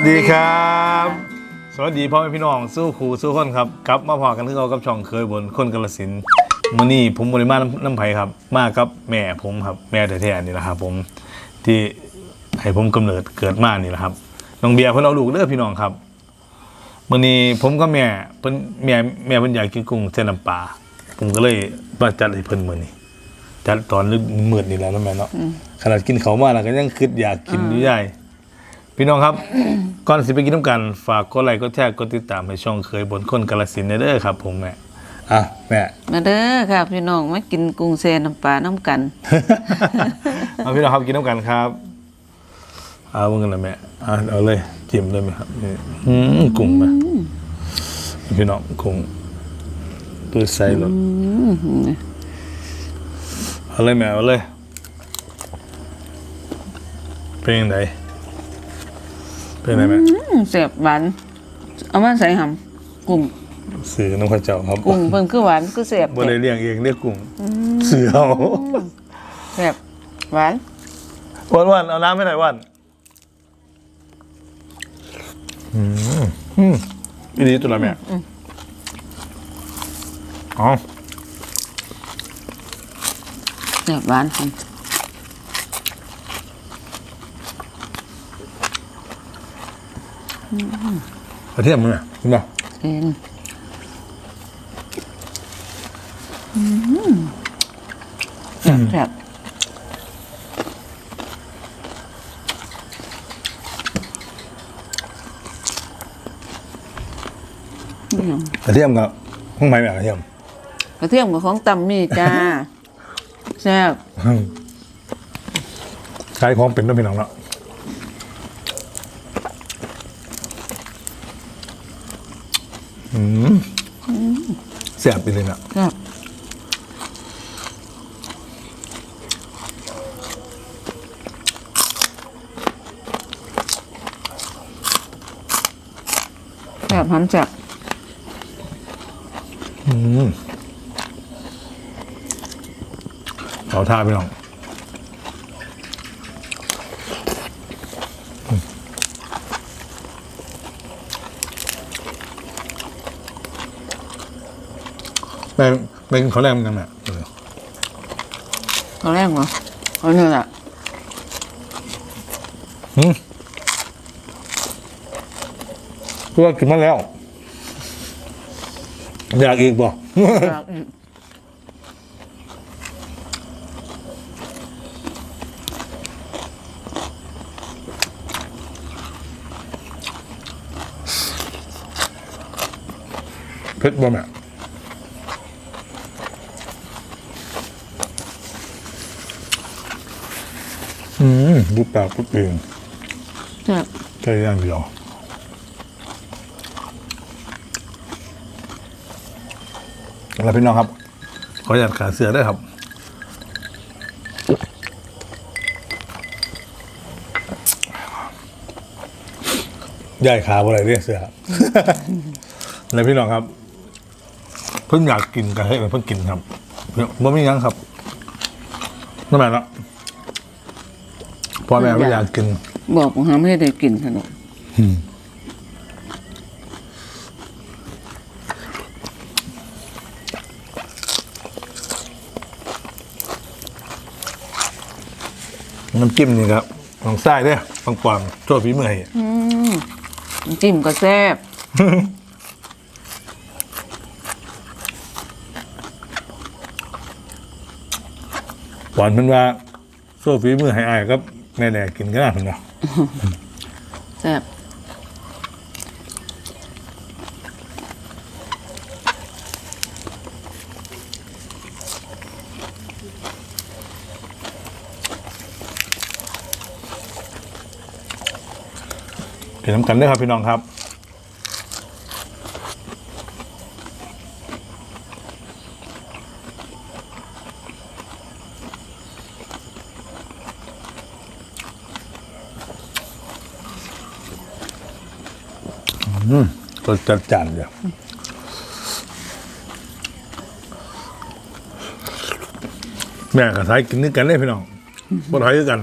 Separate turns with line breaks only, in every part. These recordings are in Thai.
สวัสดีครับ สวัสดีพ่อแม่พี่น้องสู้ครูสู้คนครับกลับมาพอกันที่เรากับช่องเคยบนคนกาลสินธุ์มื่อนี้ผมบริมาน้ำน้ำไผ่ครับ มากับแม่ผมครับ แม่แท้ๆนี่แหละครับผมที่ให้ผมกำเนิดเกิดมานี่แหละครับน้องเบียร์เพิ่นเอาลูกเด้อพี่น้องครับมื่อนี้ผมกับแม่เพิ่นแม่แม่เพิ่นอยากกินกุ้งเส้นน้ำปลาผมก็เลยมาจัดให้เพิ่นมื้อนี้จัดตอนมืดๆนี่แหละนะแม่เนาะขนาดกินเขาวมาแล้วก็ยังคิดอยากกินอยู่ใหญ่ พี่น้องครับ ก่อนสิไปกินน้ำกันฝากกดไลค์กดแชร์กดติดตามให้ช่องเคยบนคนกาลสินธุ์เด้อครับ ผมแม่อะแม่
มาเด้อค่ะพี่น้องมากินกุ้งแซ่น้ำปลาน้ำกัน
เอาพี่น้องครับกินน้ำกันครับเอาเมื่อกันนะแม่เอาเอาเลยจิ้มเลยไหมครับนี่อืมกุ้งมาพี่น้องกุ้งปืดใส่รถเอาเลยแม่เอาเลยเป็นยังไง เป็นยังไงแม่
อื้อแซ่บหวานเอามาใส่หำกุ้ง
สื่อน้ำข้าวเจ้าครับ
กุ้งเพิ่นคือหวานคือแซ่บ
บ่ได้เลี้ยงเองเรียกกุ้งเสือเอา
แซ่บหวาน
วันวันเอาน้ำให้หน่อยวันอืมอืมอีนี้ตัวละแม่อ๋อ
แซ่บหวานค่ะ
กระเทียมมั้ยแม่คุณบ่า
เอ็นแซ่บแซ่บนี่หยัง
กระเทียมกับข้างในแม่กระเทียม
กระเทียมกับของตำมีจ้าแซ่บ
ใช้ของเป็นต้องเป็นน้องละ อืมเสียบไปเลยน่ะ
แซ่บแซ่บหอมแซ่บ
อืมเอาท่าไปน้อง แม่แม่กินข้าวแรกเหมือนกันแม่เออ
เขาแรกเหรอเขาเนี่ยแหละ
หืมเพื่อกินมาแล้ว อยากอีกบ่
อยากอีก
เผ็ดบ่แม่ อืมบุปผาปุ๊บเอง
แซ่บ
แค่อย่างเดียวแล้วพี่น้องครับ ขออยากขาเสือได้วยครับ ใหญ่ขาอะไรเรียกเสือแล้วพี่น้องครับ เพิ่งอยากกินกันให้เพิ่งกินครับบ่มีหยังครับนั่นแหละเนาะ พ่อแม่ไม่อยากกิน
บอกผมหาไม่ได้กินขนม
น้ำจิ้มนี่ครับของไส้เด้อฟังปอนโทษฝีมือให้
น้ำจิ้มก็แซ่บ
ปอนเพิ่นว่าโซ่ฝีมือให้อายครับ แน่ๆกินก็ได้เพิ่นว่า
แซ่บ
กินน้ำกันเด้อครับพี่น้องครับ อืมรสจัดจานเดียวแม่กับสายกินนึกกันเลยพี่น้องบ่ถอยกัน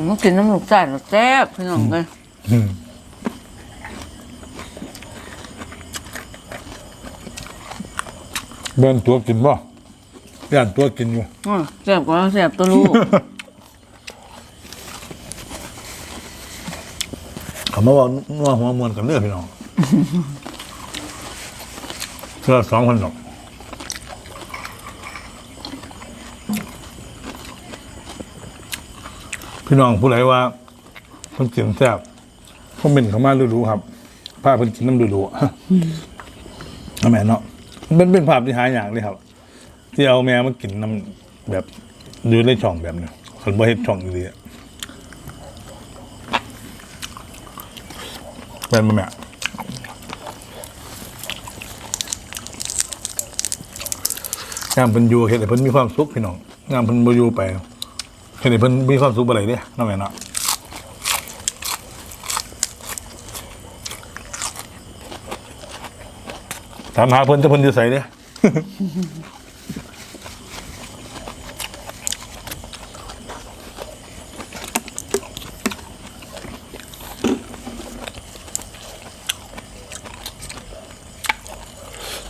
มก็กินน้ำลูกใส่แล้วแซ่บพี่น้องเลย
อืมเบิ้นตัวกินบ่ย่านตัวกินอยู่
อื้อแซ่บกว่าแซ่บตัวลูก
เขามาบอกนัวหัวมวนกันเด้อพี่น้องเพื่อสองคนหรอก พี่น้องผู้ใดว่าเพิ่นกินแซ่บคอมเมนต์เข้ามาดูๆครับภาพเพิ่นกินน้ำดูๆเอาแม่เนาะมันเป็นเป็นภาพที่หายากเลยครับ ที่เอาแม่มากินน้ำแบบดูในช่องแบบเนี้คนบ่เฮ็ดช่องอยู่ดีอะเป็นมาแม่งามเพิ่นอยู่เฮ็ดให้เพิ่นมีความสุขพี่น้องงามเพิ่นบ่อยู่ไป เฮ็ดให้เพิ่นมีความสุขบ่ได้เด้เนาะแม่เนาะถามหาเพิ่นจะเพิ่นอยู่ไสเด้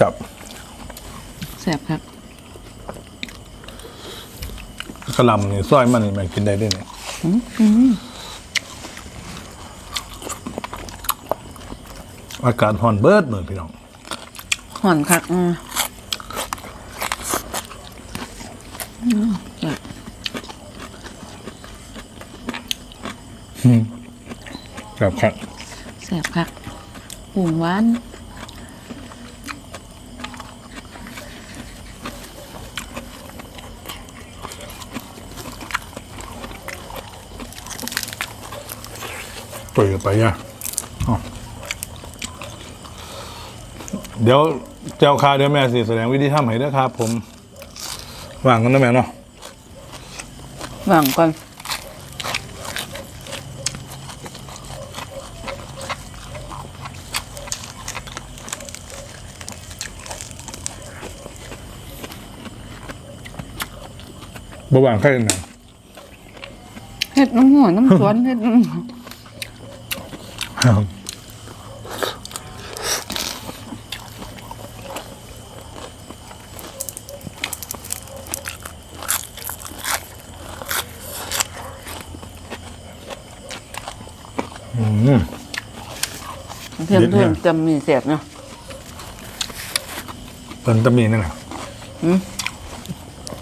จับ
แซ่บครับ
กระหลำนี่ซอยมันนี่แม่งกินได้ด้วยเนี่ยอากาศฮอนเบิดเลยพี่น้อง
ห่อนคักอืมอืมแซ่บ
ครับครับ
แซ่บคักปรุงหวาน
ปล่อยกันไปอะอ้าวเดี๋ยวเจ้าคาเดี๋ยวแม่สิแสดงวิธีทำให้ด้วยครับ ผมวางกันนะแม่เนาะ
หวังก่อน
บ่วางใครหนัง
เฮ็ดน้ำหัวน้ำสวนเฮ็ดน้ำ
อืม
เทียม
เด็ด
เทียม
เนี่ย
จำมีแซ่บเนาะ
เป็นตะมีนั่นน่ะ
หืม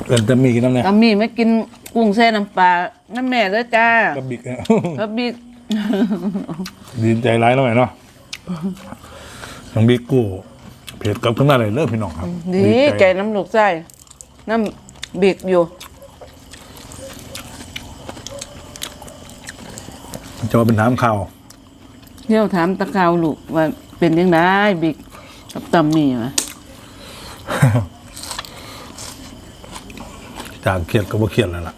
เป็นตะมีกินน้ำเนี่ย
จำมีไม่กินกุ้งแซ่น้ำปลาน้ำแม่เลยจ้าก
ระบิกเนี่ย
ครับบิ๊ก
ดีใจร้ายแล้วไหมเนาะน้องบิ๊กกู้เพจกลับขึ้นมาเลยเลิกพี่น้องครับ
ดีใจน้ำลูกไส้น้ำบิ๊กอยู่
จะมาเป็นน้ำข่าว
เที่ยวถามตะกาวลูกว่าเป็นยังไงบิ๊กกับตำมีวะ
จากเครียดก็บ่เครียดแล้วล่ะ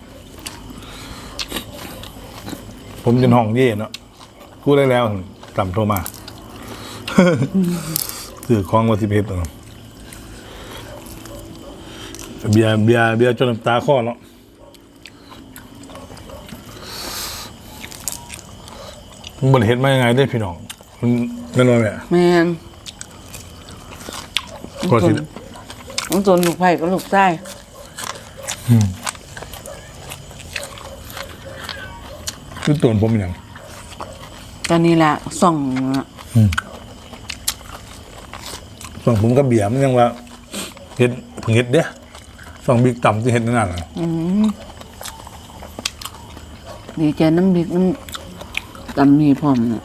ผมจนห้องเย่เนาะกู้ได้แล้วต่ำโทรมาถือคล้องวัสิเพชรเนาะเบียร์เบียร์เบียร์จนน้ำตาคลอเนาะมันบ่ได้เห็นมายังไงได้พี่น้องมันนั่นว่าแม่
แมน
ก็สิ
ต้องส่วนลูกไผ่กับลูกไส้
คือตัวผมเป็นหยัง
ตอนนี้แหละส่องอะ
ส่วนผมก็เบียร์มันยังว่าเห็ดเพิ่งเห็ดเด้ส่องบิ๊กต่ำที่เห็ดนั่นน่ะ
ดีใจน้ำบิ๊กน้ำตำมีพร้อมน่ะ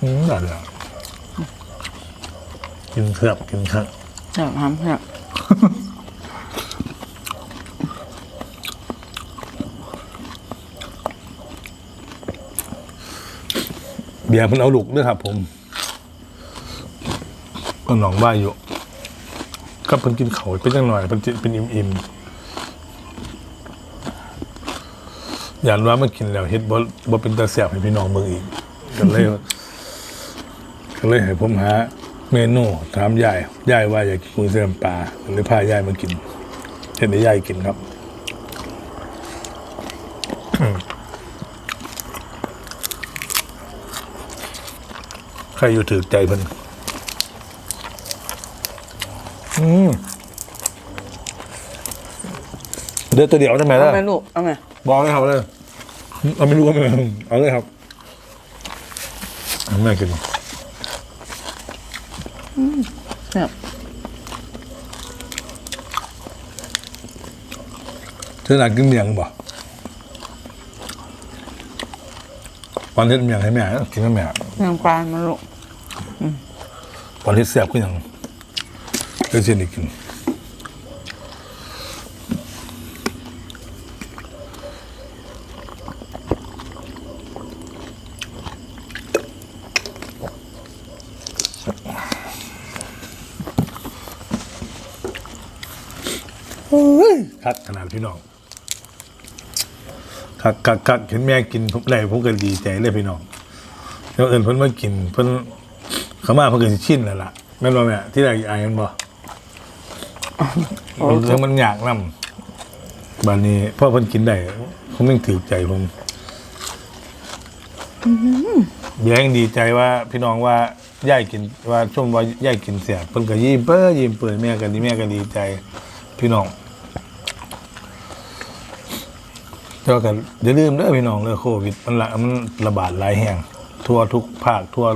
อืมได้เลยกินเครือบกินเครือบ
แซ่บหามแซ่บ
เบียร์เพิ่นเอาลูกด้วยครับ ผมก็หนองว่าอยู่ก็เพิ่นกินเขาเป็นจังหน่อยเพิ่นเป็นอิ่มอิ่มๆอย่าว่ามากินแล้วเฮ็ดบ่บ่เป็นตาแสบให้พี่น้องเบิ่งอีกก็เลยก็เลยให้ผมหาเมนูถามยายยายว่าอยากกินกุ้งเส้นน้ำปลาเลยพายายมากินเห็นได้ยายกินครับ ครอยู่ถือใจเพิ่นอืมเดี๋ยวตัวเดียวได้ไหม
เอา
ล่ะ
ไหมลูกเอาไหม
บอกเลยครับเลยเอาไม่รู้ก็ไม่รู้เอาเลยครับเอาแม่กิน
ครับ
เธอหนักกินเมียงบ่วันที่เมียงให้แม่กินให้แม่
นางปลามาลูก
วันที่เสียบก็ยังเดี๋ยวเสียนกินคักขนาดพี่น้องคักคักคักเห็นแม่กินผมได้ผมก็ดีใจเลยพี่น้องแล้วเอิญเพิ่นมากินเพิ่น เขามาเพิ่นก็สิชินแล้วล่ะแม่นบ่แม่ที่ไหนอายกันบ่มันถึงมันยากนำบัดนี้พ่อเพิ่นกินได้ผมยังถือใจผมเดี๋ยวยังดีใจว่าพี่น้องว่าย่ายกินว่าชมว่าย่ายกินเสียบเพิ่นก็ยิ้มเป้อยิ้มเปิดแม่ก็ดีแม่ก็ดีใจ พี่น้องแต่ว่ากันอย่าลืมเด้อพี่น้องเรื่องโควิดมันละมันระบาดหลายแห่งทั่วทุกภาคทั่ว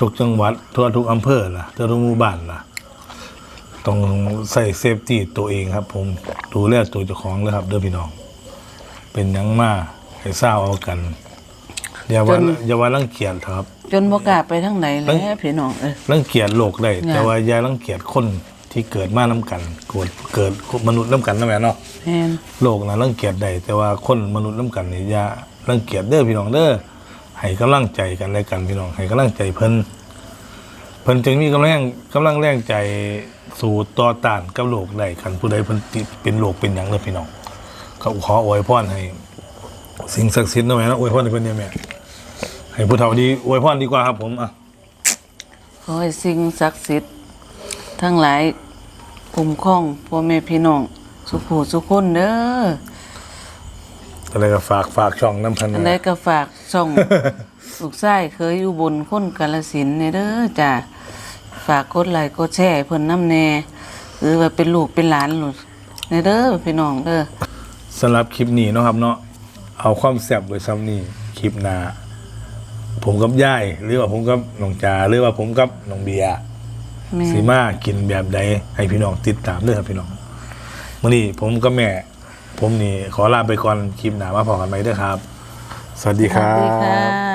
ทุกจังหวัดทั่วทุกอำเภอล่ะทั่วทุกหมู่บ้านล่ะต้องใส่เซฟตี้ตัวเองครับ ผมดูแลตัวเจ้าของเลยครับ เด้อพี่น้อง เป็นหยังมาให้เศร้าเอากัน อย่าว่าอย่าว่ารังเกียจครับ
จนบ่กล้าไปทางไหนแล้วพี่น้องเอ้ย
รังเกียจโลกได้
งาน
แต่ว่าอย่ารังเกียจคนที่เกิดมาน้กันเกิดเกิดมนุษย์น้กันนะแม่เนาะ
แม่น
โลกนะรังเกียจได้แต่ว่าคนมนุษย์น้ำกันนี่อย่ารังเกียจเด้อพี่น้องเด้อ ให้กำลังใจกันและกันพี่น้องให้กำลังใจเพิ่นเพิ่นจึงมีกำลังกำลังแรงใจสู่ต่อต้านกับโลกได้คันผู้ใดเพิ่นติดเป็นโลกเป็นหยังเด้อพี่น้องเขาขออวยพรให้สิ่งศักดิ์สิทธิ์นะแม่นะอวยพรให้เพิ่นเนี่ยแม่ให้ผู้เฒ่าดีอวยพรดีกว่าครับผมอะ
ขอให้สิ่งศักดิ์สิทธิ์ทั้งหลายคุ้มครองพ่อแม่พี่น้องสุขูสุขคนเด้อ
อะไรก็ฝากฝากช่องน้ำพัน
อันใดก็ฝากช่องลูกชายเคยอยู่บนคนกาลสินธุ์เนี่ยเด้อจ้ะฝากกดไลค์กดแชร์ให้เพิ่นน้ำแน่หรือว่าเป็นลูกเป็นหลานลูกเนี่ยเด้อพี่น้องเด้อ
สำหรับคลิปนี้เนาะครับเนาะเอาความแซ่บไว้ซ้ำนี่คลิปหน้าผมกับย่ายหรือว่าผมกับน้องจาหรือว่าผมกับน้องเบียร์
แม่
สีมากินแบบใดให้พี่น้องติดตามด้วยครับพี่น้องมื่อนี้ผมกับแม่ ผมนี่ขอลาไปก่อนคลิปหน้ามาพอกันไหมเด้วยครับ สวัสดี
ส
ค
วั
รั
สดี
บ
ค่ะ